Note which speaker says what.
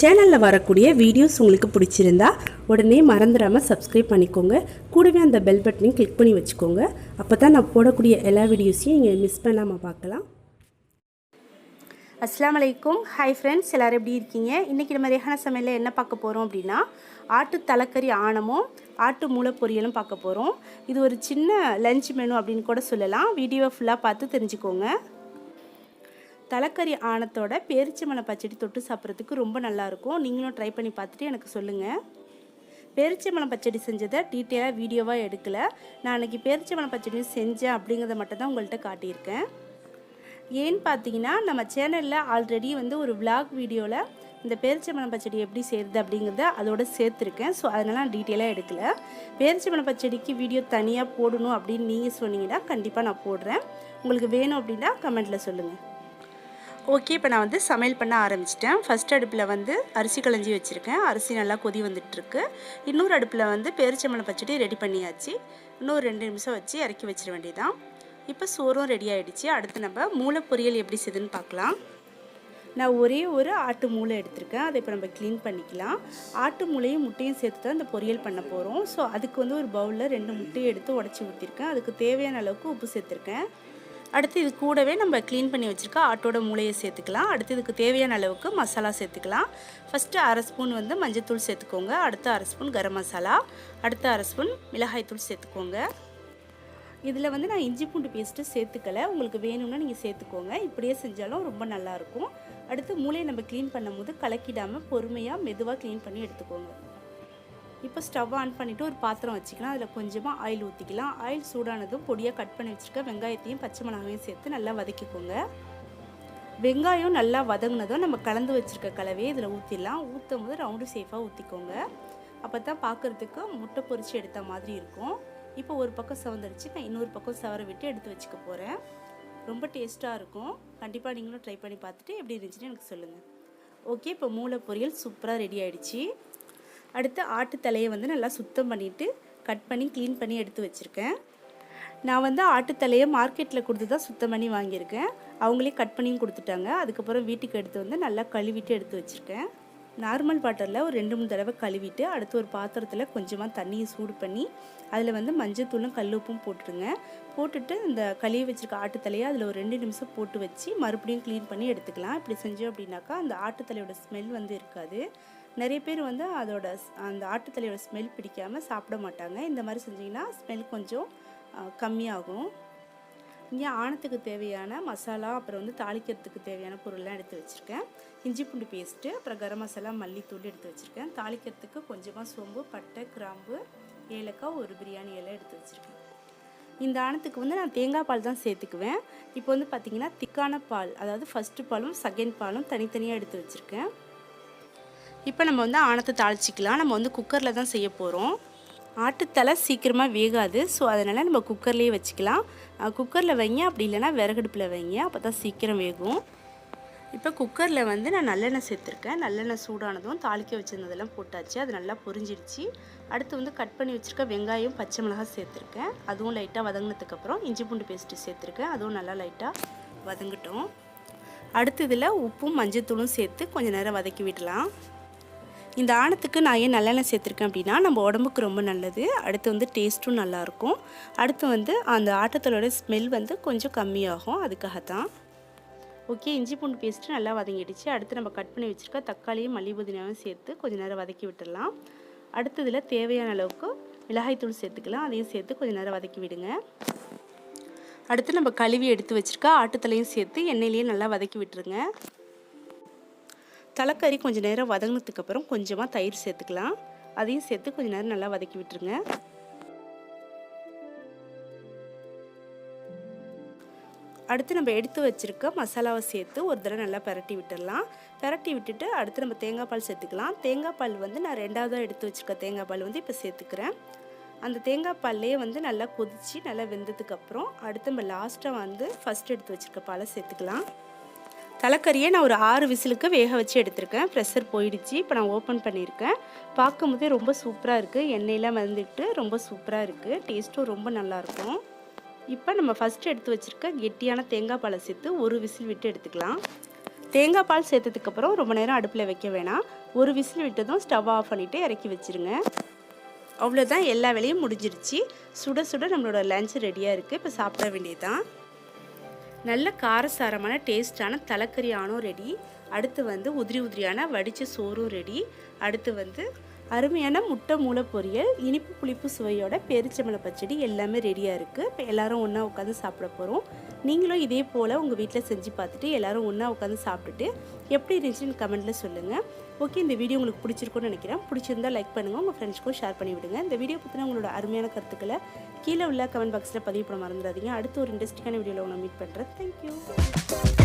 Speaker 1: சேனலில் வரக்கூடிய வீடியோஸ் உங்களுக்கு பிடிச்சிருந்தா உடனே மறந்துடாமல் சப்ஸ்கிரைப் பண்ணிக்கோங்க. கூடவே அந்த பெல் பட்டனையும் கிளிக் பண்ணி வச்சுக்கோங்க. அப்போ தான் நான் போடக்கூடிய எல்லா வீடியோஸையும் நீங்கள் மிஸ் பண்ணாமல் பார்க்கலாம்.
Speaker 2: அஸ்லாமலைக்கும். ஹாய் ஃப்ரெண்ட்ஸ் எல்லோரும் எப்படி இருக்கீங்க? இன்றைக்கி நம்ம ரேஹான சமையலில் என்ன பார்க்க போகிறோம் அப்படின்னா ஆட்டு தலைக்கறி ஆணமும் ஆட்டு மூளை பொரியலும் பார்க்க போகிறோம் இது ஒரு சின்ன லஞ்ச் மெனு அப்படின்னு கூட சொல்லலாம். வீடியோவை ஃபுல்லாக பார்த்து தெரிஞ்சுக்கோங்க. தலைக்கறி ஆணத்தோட பேரிச்சம்பழம் பச்சடி தொட்டு சாப்பிட்றதுக்கு ரொம்ப நல்லாயிருக்கும். நீங்களும் ட்ரை பண்ணி பார்த்துட்டு எனக்கு சொல்லுங்கள் பேரிச்சம்பழம் பச்சடி செஞ்சதை டீட்டெயிலாக வீடியோவாக எடுக்கலை. நான் அன்றைக்கி பேரிச்சம்பழம் பச்சடியும் செஞ்சேன் அப்படிங்கிறத மட்டும் தான் உங்கள்கிட்ட காட்டியிருக்கேன். ஏன்னு பார்த்தீங்கன்னா நம்ம சேனலில் ஆல்ரெடி வந்து ஒரு விளாக் வீடியோவில் இந்த பேரிச்சம்பழம் பச்சடி எப்படி செய்கிறது அப்படிங்கிறத அதோட சேர்த்துருக்கேன். ஸோ அதனால் நான் டீட்டெயிலாக எடுக்கல. பேரிச்சம்பழம் பச்சடிக்கு வீடியோ தனியாக போடணும் அப்படின்னு நீங்கள் சொன்னீங்கன்னா கண்டிப்பாக நான் போடுறேன். உங்களுக்கு வேணும் அப்படின்னா கமெண்ட்டில் சொல்லுங்கள் ஓகே இப்போ நான் வந்து சமையல் பண்ண ஆரம்பிச்சிட்டேன். ஃபஸ்ட் அடுப்பில் வந்து அரிசி களைஞ்சி வச்சுருக்கேன். அரிசி நல்லா கொதி வந்துட்டுருக்கு. இன்னொரு அடுப்பில் வந்து பேரிச்சம்பழம் பச்சடி ரெடி பண்ணியாச்சு. இன்னொரு ரெண்டு நிமிஷம் வச்சு இறக்கி வச்சிட வேண்டியதான் இப்போ சோறும் ரெடி ஆகிடுச்சு அடுத்து நம்ம மூளை பொரியல் எப்படி செய்யுதுன்னு பார்க்கலாம். நான் ஒரே ஒரு ஆட்டு மூளை எடுத்திருக்கேன். அதை இப்போ நம்ம க்ளீன் பண்ணிக்கலாம். ஆட்டு மூளையும் முட்டையும் சேர்த்து தான் இந்த பொரியல் பண்ண போகிறோம் ஸோ அதுக்கு வந்து ஒரு பவுலில் ரெண்டு முட்டையை எடுத்து உடச்சி ஊற்றிருக்கேன் அதுக்கு தேவையான அளவுக்கு உப்பு சேர்த்துருக்கேன். அடுத்து இது கூடவே நம்ம க்ளீன் பண்ணி வச்சுருக்க ஆட்டோட மூளையை சேர்த்துக்கலாம். அடுத்து இதுக்கு தேவையான அளவுக்கு மசாலா சேர்த்துக்கலாம். ஃபஸ்ட்டு அரை ஸ்பூன் வந்து மஞ்சத்தூள் சேர்த்துக்கோங்க. அடுத்து அரை ஸ்பூன் கரம் மசாலா. அடுத்து அரை ஸ்பூன் மிளகாய்த்தூள் சேர்த்துக்கோங்க. இதில் வந்து நான் இஞ்சி பூண்டு பேஸ்ட்டு சேர்த்துக்கல. உங்களுக்கு வேணும்னா நீங்கள் சேர்த்துக்கோங்க. இப்படியே செஞ்சாலும் ரொம்ப நல்லாயிருக்கும் அடுத்து மூளையை நம்ம க்ளீன் பண்ணும்போது கலக்கிடாமல் பொறுமையாக மெதுவாக க்ளீன் பண்ணி எடுத்துக்கோங்க. இப்போ ஸ்டவ் ஆன் பண்ணிவிட்டு ஒரு பாத்திரம் வச்சுக்கலாம். அதில் கொஞ்சமாக ஆயில் ஊற்றிக்கலாம் ஆயில் சூடானதும் பொடியாக கட் பண்ணி வச்சுருக்க வெங்காயத்தையும் பச்சை மிளகாயும் சேர்த்து நல்லா வதக்கிக்கோங்க. வெங்காயம் நல்லா வதங்கினதும் நம்ம கலந்து வச்சுருக்க கலவையை இதில் ஊற்றிடலாம் ஊற்றும் போது ரவுண்டு சேஃபாக ஊற்றிக்கோங்க அப்போ தான் பார்க்குறதுக்கு முட்டை பொறிச்சு எடுத்த மாதிரி இருக்கும். இப்போ ஒரு பக்கம் சவந்தரிச்சு நான் இன்னொரு பக்கம் சவர விட்டு எடுத்து வச்சுக்க போகிறேன் ரொம்ப டேஸ்ட்டாக இருக்கும். கண்டிப்பாக நீங்களும் ட்ரை பண்ணி பார்த்துட்டு எப்படி இருந்துச்சுன்னு எனக்கு சொல்லுங்கள் ஓகே இப்போ மூளை பொரியல் சூப்பராக ரெடி ஆகிடுச்சி அடுத்து ஆட்டு தலையை வந்து நல்லா சுத்தம் பண்ணிவிட்டு கட் பண்ணி க்ளீன் பண்ணி எடுத்து வச்சுருக்கேன். நான் வந்து ஆட்டுத்தலையை மார்க்கெட்டில் கொடுத்து தான் சுத்தம் பண்ணி வாங்கியிருக்கேன். அவங்களே கட் பண்ணியும் கொடுத்துட்டாங்க. அதுக்கப்புறம் வீட்டுக்கு எடுத்து வந்து நல்லா கழுவிட்டு எடுத்து வச்சுருக்கேன். நார்மல் வாட்டரில் ஒரு ரெண்டு மூணு தடவை கழுவிட்டு அடுத்து ஒரு பாத்திரத்தில் கொஞ்சமாக தண்ணியை சூடு பண்ணி அதில் வந்து மஞ்சத்தூளும் கல்லுப்பும் போட்டுடுங்க. போட்டுட்டு இந்த கழுவி வச்சுருக்க ஆட்டுத்தலையை அதில் ஒரு ரெண்டு நிமிஷம் போட்டு வச்சு மறுபடியும் க்ளீன் பண்ணி எடுத்துக்கலாம். இப்படி செஞ்சோம் அப்படின்னாக்கா அந்த ஆட்டுத்தலையோட ஸ்மெல் வந்து இருக்காது. நிறைய பேர் வந்து அதோட ஸ்- அந்த ஆட்டுத்தலையோட ஸ்மெல் பிடிக்காமல் சாப்பிட மாட்டாங்க. இந்த மாதிரி செஞ்சிங்கன்னா ஸ்மெல் கொஞ்சம் கம்மியாகும். இங்கே ஆணத்துக்கு தேவையான மசாலா அப்புறம் வந்து தாளிக்கிறதுக்கு தேவையான பொருள்லாம் எடுத்து வச்சுருக்கேன். இஞ்சி பூண்டு பேஸ்ட்டு அப்புறம் கரம் மசாலா மல்லித்தூள் எடுத்து வச்சுருக்கேன். தாளிக்கிறதுக்கு கொஞ்சமாக சோம்பு பட்டை கிராம்பு ஏலக்காய் ஒரு பிரியாணி இலை எடுத்து வச்சுருக்கேன். இந்த ஆணத்துக்கு வந்து நான் தேங்காய் பால் தான் சேர்த்துக்குவேன். இப்போ வந்து பார்த்திங்கன்னா திக்கான பால் அதாவது ஃபஸ்ட்டு பாலும் செகண்ட் பாலும் தனித்தனியாக எடுத்து வச்சுருக்கேன். இப்போ நம்ம வந்து ஆணத்தை தாளிச்சிக்கலாம். நம்ம வந்து குக்கரில் தான் செய்ய போகிறோம் ஆட்டுத்தலை சீக்கிரமாக வேகாது. ஸோ அதனால் நம்ம குக்கர்லேயே வச்சுக்கலாம். குக்கரில் வைங்க. அப்படி இல்லைன்னா விறகடுப்பில் வைங்க. அப்போ தான் சீக்கிரம் வேகும். இப்போ குக்கரில் வந்து நான் நல்லெண்ணெய் சேர்த்துருக்கேன். நல்லெண்ணெய் சூடானதும் தாளிக்க வச்சிருந்ததெல்லாம் போட்டாச்சு. அது நல்லா பொரிஞ்சிடுச்சு. அடுத்து வந்து கட் பண்ணி வச்சுருக்க வெங்காயம் பச்சை மிளகாய் சேர்த்துருக்கேன். அதுவும் லைட்டாக வதங்கினதுக்கப்புறம் இஞ்சி பூண்டு பேஸ்ட்டு சேர்த்துருக்கேன். அதுவும் நல்லா லைட்டாக வதங்கட்டும். அடுத்து இதில் உப்பும் மஞ்சத்தூளும் சேர்த்து கொஞ்சம் நேரம் வதக்கி விடலாம். இந்த ஆணத்துக்கு நான் ஏன் நல்லெண்ணெய் சேர்த்துருக்கேன் அப்படின்னா நம்ம உடம்புக்கு ரொம்ப நல்லது. அடுத்து வந்து டேஸ்ட்டும் நல்லாயிருக்கும் அடுத்து வந்து அந்த ஆட்டத்தலோட ஸ்மெல் வந்து கொஞ்சம் கம்மியாகும். அதுக்காகத்தான். ஓகே இஞ்சி பூண்டு பேஸ்ட்டு நல்லா வதங்கிடுச்சு. அடுத்து நம்ம கட் பண்ணி வச்சுருக்க தக்காளியும் மல்லி புதினாவும் சேர்த்து கொஞ்சம் நேரம் வதக்கி விட்டுடலாம். அடுத்ததில் தேவையான அளவுக்கு மிளகாய்த்தூள் சேர்த்துக்கலாம். அதையும் சேர்த்து கொஞ்சம் நேரம் வதக்கி விடுங்க. அடுத்து நம்ம கழுவி எடுத்து வச்சுருக்க ஆட்டுத்தலையும் சேர்த்து எண்ணெயிலேயே நல்லா வதக்கி விட்டுருங்க. தலைக்கறி கொஞ்சம் நேரம் வதங்கினதுக்கப்புறம் கொஞ்சமாக தயிர் சேர்த்துக்கலாம். அதையும் சேர்த்து கொஞ்சம் நேரம் நல்லா வதக்கி விட்டுருங்க. அடுத்து நம்ம எடுத்து வச்சுருக்க மசாலாவை சேர்த்து ஒரு தடவை நல்லா பரட்டி விட்டுடலாம் பரட்டி விட்டுட்டு அடுத்து நம்ம தேங்காய் பால் சேர்த்துக்கலாம். தேங்காய் பால் வந்து நான் ரெண்டாவதாக எடுத்து வச்சுருக்க தேங்காய் பால் வந்து இப்போ சேர்த்துக்கிறேன். அந்த தேங்காய் பால்லையே வந்து நல்லா கொதித்து நல்லா வெந்ததுக்கப்புறம் அடுத்து நம்ம லாஸ்ட்டாக வந்து ஃபஸ்ட் எடுத்து வச்சுருக்க பாலை சேர்த்துக்கலாம். தலைக்கறியை நான் ஒரு ஆறு விசிலுக்கு வேக வச்சு எடுத்திருக்கேன். ப்ரெஷர் போயிடுச்சு. இப்போ நான் ஓப்பன் பண்ணியிருக்கேன். பார்க்கும்போதே ரொம்ப சூப்பராக இருக்குது எண்ணெயெலாம் வந்துட்டு ரொம்ப சூப்பராக இருக்குது டேஸ்ட்டும் ரொம்ப நல்லாயிருக்கும் இப்போ நம்ம ஃபஸ்ட்டு எடுத்து வச்சுருக்க கெட்டியான தேங்காய் பாலை சேர்த்து ஒரு விசில் விட்டு எடுத்துக்கலாம். தேங்காய் பால் சேர்த்ததுக்கப்புறம் ரொம்ப நேரம் அடுப்பில் வைக்க வேணாம். ஒரு விசில் விட்டதும் ஸ்டவ் ஆஃப் பண்ணிவிட்டு இறக்கி வச்சுருங்க. அவ்வளோதான் எல்லா வேலையும் முடிஞ்சிருச்சு. சுட சுட நம்மளோட லஞ்ச் ரெடியாக இருக்குது இப்போ சாப்பிட வேண்டியதுதான். நல்ல காரசாரமான டேஸ்டான தலைக்கறியானும் ரெடி அடுத்து வந்து உதிரி உதிரியான வடித்த சோறும் ரெடி அடுத்து வந்து அருமையான முட்டை மூளை பொரியல் இனிப்பு புளிப்பு சுவையோட பேரிச்சம்பழ பச்சடி எல்லாமே ரெடியாக இருக்குது இப்போ எல்லாரும் ஒன்றா உட்காந்து சாப்பிட போகிறோம் நீங்களும் இதே போல் உங்கள் வீட்டில் செஞ்சு பார்த்துட்டு எல்லாரும் ஒன்றா உட்காந்து சாப்பிட்டுட்டு எப்படி இருந்துச்சுன்னு கமெண்ட்டில் சொல்லுங்கள் ஓகே இந்த வீடியோ உங்களுக்கு பிடிச்சிருக்கும்னு நினைக்கிறேன். பிடிச்சிருந்தா லைக் பண்ணுங்கள் உங்கள் ஃப்ரெண்ட்ஸ்க்கும் ஷேர் பண்ணி விடுங்க. இந்த வீடியோ பற்றின உங்களோட அருமையான கருத்துக்களை கீழே உள்ள கமெண்ட் பாக்ஸில் பதிவு பண்ண மறந்துடாதீங்க. அடுத்து ஒரு இன்ட்ரெஸ்டிங்கான வீடியோவில் உங்களை மீட் பண்ணுறேன் தேங்க்யூ